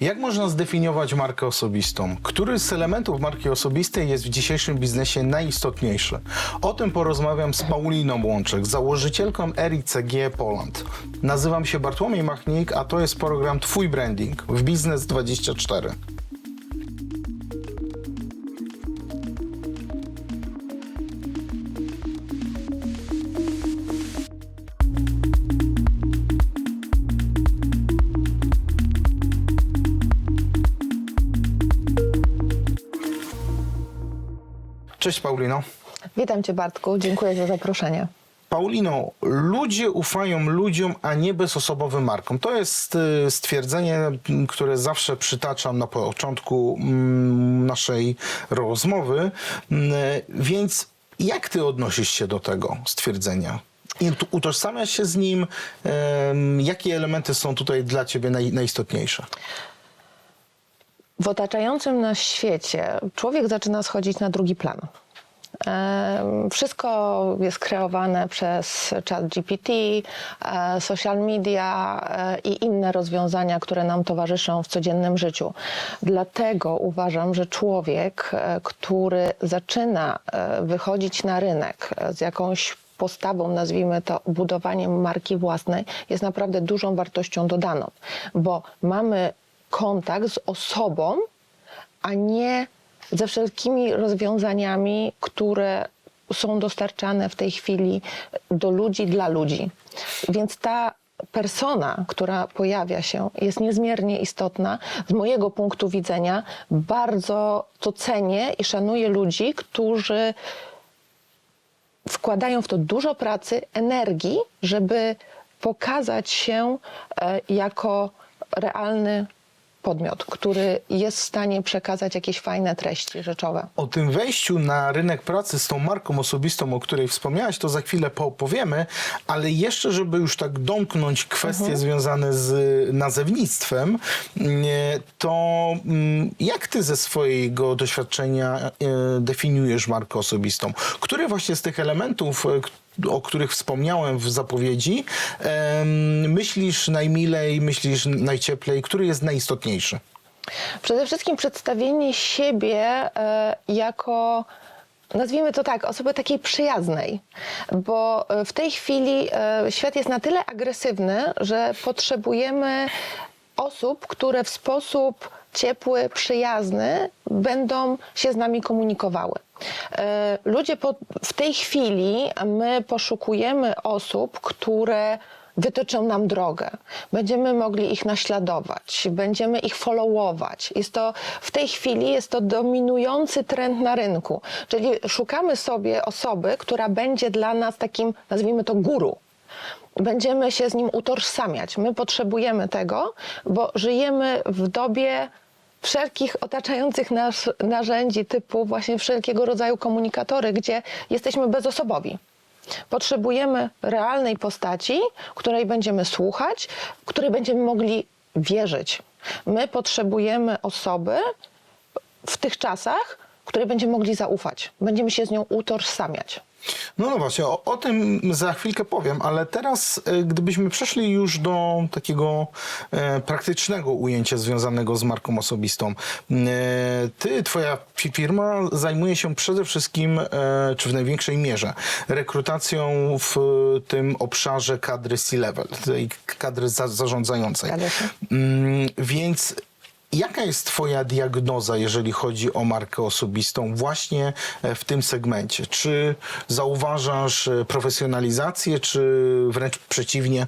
Jak można zdefiniować markę osobistą? Który z elementów marki osobistej jest w dzisiejszym biznesie najistotniejszy? O tym porozmawiam z Pauliną Łączek, założycielką RICG Poland. Nazywam się Bartłomiej Machnik, a to jest program Twój Branding w Biznes 24. Cześć Paulino. Witam Cię Bartku, dziękuję za zaproszenie. Paulino, ludzie ufają ludziom, a nie bezosobowym markom. To jest y, stwierdzenie, które zawsze przytaczam na początku mm, naszej rozmowy. Mm, Więc jak ty odnosisz się do tego stwierdzenia? Utożsamiasz się z nim? Jakie elementy są tutaj dla ciebie naj, najistotniejsze? W otaczającym nas świecie człowiek zaczyna schodzić na drugi plan. Wszystko jest kreowane przez chat GPT, e, social media e, i inne rozwiązania, które nam towarzyszą w codziennym życiu. Dlatego uważam, że człowiek, e, który zaczyna wychodzić na rynek z jakąś postawą, nazwijmy to budowaniem marki własnej, jest naprawdę dużą wartością dodaną, bo mamy kontakt z osobą, a nie ze wszelkimi rozwiązaniami, które są dostarczane w tej chwili do ludzi, dla ludzi. Więc ta persona, która pojawia się, jest niezmiernie istotna. Z mojego punktu widzenia bardzo to cenię i szanuję ludzi, którzy wkładają w to dużo pracy, energii, żeby pokazać się e, jako realny podmiot, który jest w stanie przekazać jakieś fajne treści rzeczowe. O tym wejściu na rynek pracy z tą marką osobistą, o której wspomniałaś, to za chwilę poopowiemy, ale jeszcze, żeby już tak domknąć kwestie związane z nazewnictwem, to mm, jak ty ze swojego doświadczenia e, definiujesz markę osobistą? Który właśnie z tych elementów, e, o których wspomniałem w zapowiedzi, myślisz najmilej, myślisz najcieplej, który jest najistotniejszy? Przede wszystkim przedstawienie siebie e, jako nazwijmy to tak, osoby takiej przyjaznej, bo e, w tej chwili e, świat jest na tyle agresywny, że potrzebujemy osób, które w sposób ciepły, przyjazny będą się z nami komunikowały. E, Ludzie po, w tej chwili my poszukujemy osób, które wytyczą nam drogę. Będziemy mogli ich naśladować, będziemy ich followować. Jest to w tej chwili jest to dominujący trend na rynku. Czyli szukamy sobie osoby, która będzie dla nas takim, nazwijmy to guru. Będziemy się z nim utożsamiać. My potrzebujemy tego, bo żyjemy w dobie wszelkich otaczających nas narzędzi typu właśnie wszelkiego rodzaju komunikatory, gdzie jesteśmy bezosobowi. Potrzebujemy realnej postaci, której będziemy słuchać, której będziemy mogli wierzyć. My potrzebujemy osoby w tych czasach, której będziemy mogli zaufać. Będziemy się z nią utożsamiać. No, no właśnie, o, o tym za chwilkę powiem, ale teraz e, gdybyśmy przeszli już do takiego e, praktycznego ujęcia związanego z marką osobistą. E, ty, twoja fi- firma zajmuje się przede wszystkim, e, czy w największej mierze, rekrutacją w tym obszarze kadry C-level, tej kadry za, zarządzającej. Mm, więc Jaka jest Twoja diagnoza, jeżeli chodzi o markę osobistą, właśnie e, w tym segmencie? Czy zauważasz e, profesjonalizację, czy wręcz przeciwnie?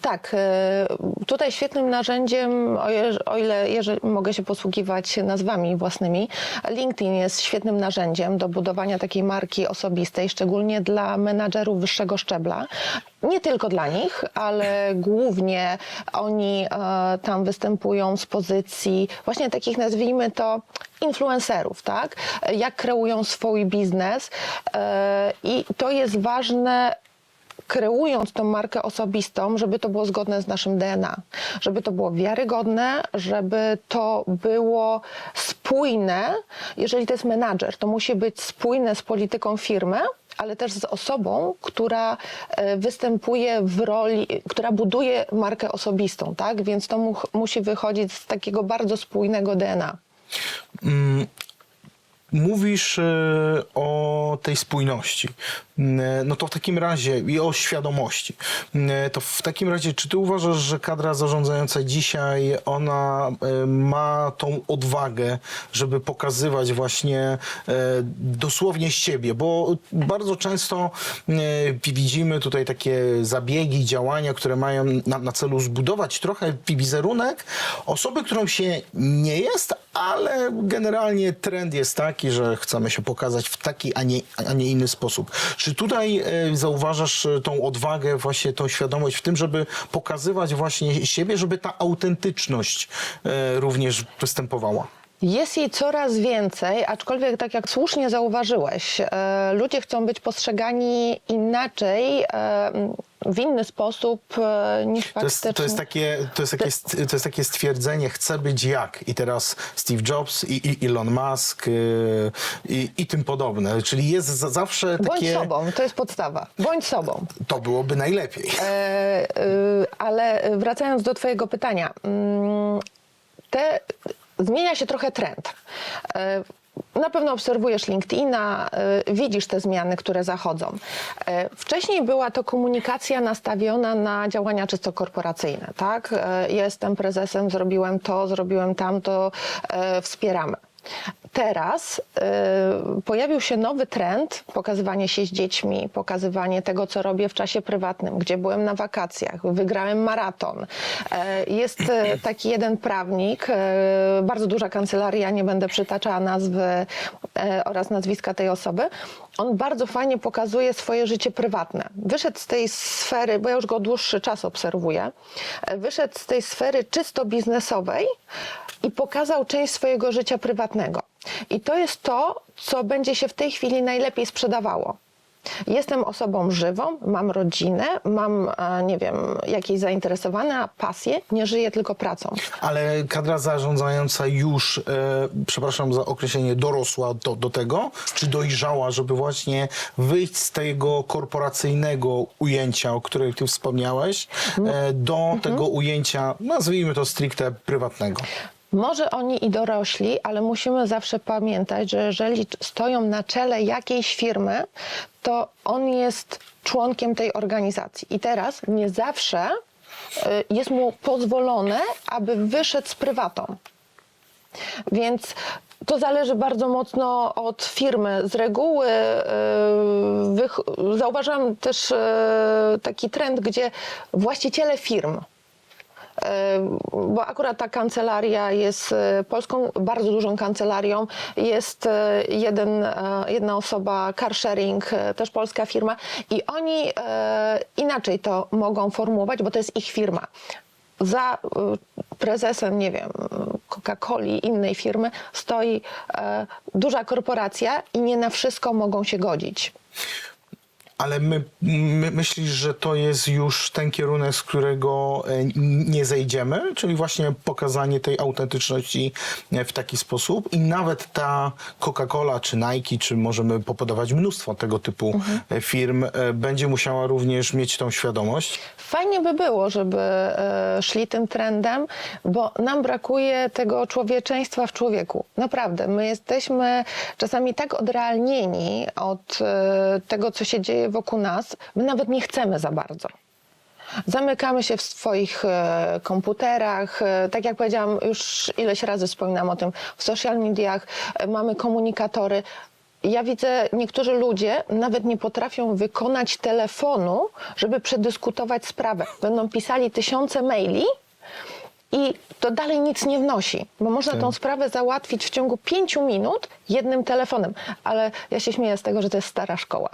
Tak, e, tutaj świetnym narzędziem, o, ile jeżeli mogę się posługiwać nazwami własnymi, LinkedIn jest świetnym narzędziem do budowania takiej marki osobistej, szczególnie dla menadżerów wyższego szczebla. Nie tylko dla nich, ale głównie oni e, tam występują z pozycji właśnie takich, nazwijmy to, influencerów, tak? Jak kreują swój biznes e, i to jest ważne kreując tą markę osobistą, żeby to było zgodne z naszym DNA, żeby to było wiarygodne, żeby to było spójne. Jeżeli to jest menadżer, to musi być spójne z polityką firmy, ale też z osobą, która e, występuje w roli, która buduje markę osobistą, tak? Więc to mu, musi wychodzić z takiego bardzo spójnego DNA. Mówisz e, o tej spójności. Mm, No to w takim razie i o świadomości. Mm, To w takim razie, czy ty uważasz, że kadra zarządzająca dzisiaj, ona e, ma tą odwagę, żeby pokazywać właśnie e, dosłownie siebie? Bo bardzo często e, widzimy tutaj takie zabiegi, działania, które mają na, na celu zbudować trochę wizerunek osoby, którą się nie jest, ale generalnie trend jest taki, że chcemy się pokazać w taki, a nie, a nie inny sposób. Czy tutaj e, zauważasz e, tą odwagę, właśnie tą świadomość w tym, żeby pokazywać właśnie siebie, żeby ta autentyczność e, również występowała? Jest jej coraz więcej, aczkolwiek tak jak słusznie zauważyłeś, ludzie chcą być postrzegani inaczej, w inny sposób e, niż To jest, to, jest takie, to, jest takie, to jest takie stwierdzenie, chcę być jak. I teraz Steve Jobs i, i Elon Musk y, i, i tym podobne. Czyli jest za, zawsze Bądź takie... sobą, to jest podstawa. Bądź sobą. To byłoby najlepiej. E, y, ale wracając do Twojego pytania, mm, te, zmienia się trochę trend. Na pewno obserwujesz LinkedIna, e, widzisz te zmiany, które zachodzą. E, Wcześniej była to komunikacja nastawiona na działania czysto korporacyjne, tak? E, Jestem prezesem, zrobiłem to, zrobiłem tamto, wspieramy. Teraz y, pojawił się nowy trend, pokazywanie się z dziećmi, pokazywanie tego, co robię w czasie prywatnym, gdzie byłem na wakacjach, wygrałem maraton. E, jest e, taki jeden prawnik, e, bardzo duża kancelaria, nie będę przytaczała nazwy e, oraz nazwiska tej osoby. On bardzo fajnie pokazuje swoje życie prywatne. Wyszedł z tej sfery, bo ja już go dłuższy czas obserwuję, wyszedł z tej sfery czysto biznesowej i pokazał część swojego życia prywatnego. I to jest to, co będzie się w tej chwili najlepiej sprzedawało. Jestem osobą żywą, mam rodzinę, mam, e, nie wiem, jakieś zainteresowania, pasje, nie żyję tylko pracą. Ale kadra zarządzająca już, e, przepraszam za określenie, dorosła do, do tego, czy dojrzała, żeby właśnie wyjść z tego korporacyjnego ujęcia, o którym ty wspomniałeś, e, do tego ujęcia, nazwijmy to stricte prywatnego. Może oni i dorośli, ale musimy zawsze pamiętać, że jeżeli stoją na czele jakiejś firmy, to on jest członkiem tej organizacji. I teraz nie zawsze y, jest mu pozwolone, aby wyszedł z prywatą. Więc to zależy bardzo mocno od firmy. Z reguły wych- zauważam też yy, taki trend, gdzie właściciele firm bo akurat ta kancelaria jest e, polską, bardzo dużą kancelarią. Jest e, jeden, e, jedna osoba, car sharing, też polska firma i oni inaczej to mogą formułować, bo to jest ich firma. Za prezesem, nie wiem, Coca-Coli, innej firmy stoi duża korporacja i nie na wszystko mogą się godzić. Ale my, my myślisz, że to jest już ten kierunek, z którego e, nie zejdziemy, czyli właśnie pokazanie tej autentyczności e, w taki sposób i nawet ta Coca-Cola, czy Nike, czy możemy popodawać mnóstwo tego typu e, firm, będzie musiała również mieć tą świadomość. Fajnie by było, żeby szli tym trendem, bo nam brakuje tego człowieczeństwa w człowieku. Naprawdę, my jesteśmy czasami tak odrealnieni od tego, co się dzieje wokół nas, my nawet nie chcemy za bardzo. Zamykamy się w swoich e, komputerach. E, tak jak powiedziałam, już ileś razy wspominam o tym, w social mediach e, mamy komunikatory. Ja widzę, niektórzy ludzie nawet nie potrafią wykonać telefonu, żeby przedyskutować sprawę. Będą pisali tysiące maili, i to dalej nic nie wnosi, bo można tą sprawę załatwić w ciągu pięciu minut jednym telefonem. Ale ja się śmieję z tego, że to jest stara szkoła.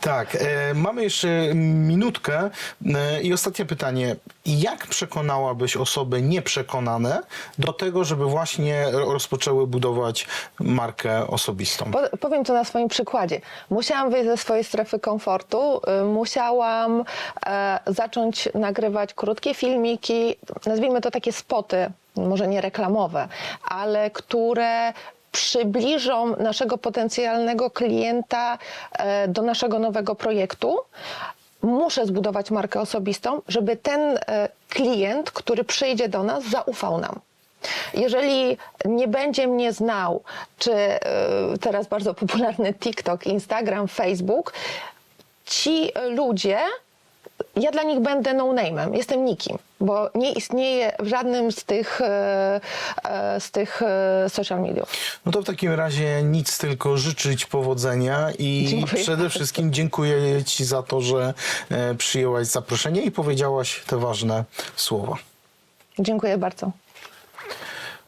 Tak, e, mamy jeszcze minutkę e, i ostatnie pytanie. Jak przekonałabyś osoby nieprzekonane do tego, żeby właśnie rozpoczęły budować markę osobistą? Po, powiem to na swoim przykładzie. Musiałam wyjść ze swojej strefy komfortu, y, musiałam e, zacząć nagrywać krótkie filmiki, nazwijmy to takie spoty, może nie reklamowe, ale które przybliżą naszego potencjalnego klienta e, do naszego nowego projektu. Muszę zbudować markę osobistą, żeby ten e, klient, który przyjdzie do nas, zaufał nam. Jeżeli nie będzie mnie znał, czy e, teraz bardzo popularny TikTok, Instagram, Facebook, ci ludzie, ja dla nich będę no-name'em, jestem nikim, bo nie istnieję w żadnym z tych, e, e, z tych e, social mediów. No to w takim razie nic, tylko życzyć powodzenia i Dziękuję przede wszystkim dziękuję Ci za to, że przyjęłaś zaproszenie i powiedziałaś te ważne słowa. Dziękuję bardzo.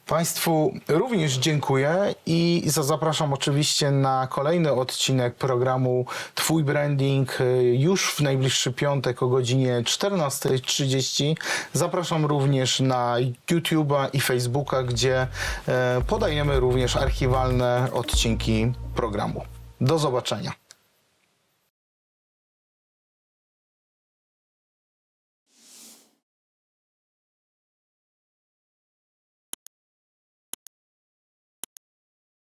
Państwu również dziękuję i za- zapraszam oczywiście na kolejny odcinek programu Twój Branding y, już w najbliższy piątek o godzinie 14.30. Zapraszam również na YouTube'a i Facebooka, gdzie e, podajemy również archiwalne odcinki programu. Do zobaczenia.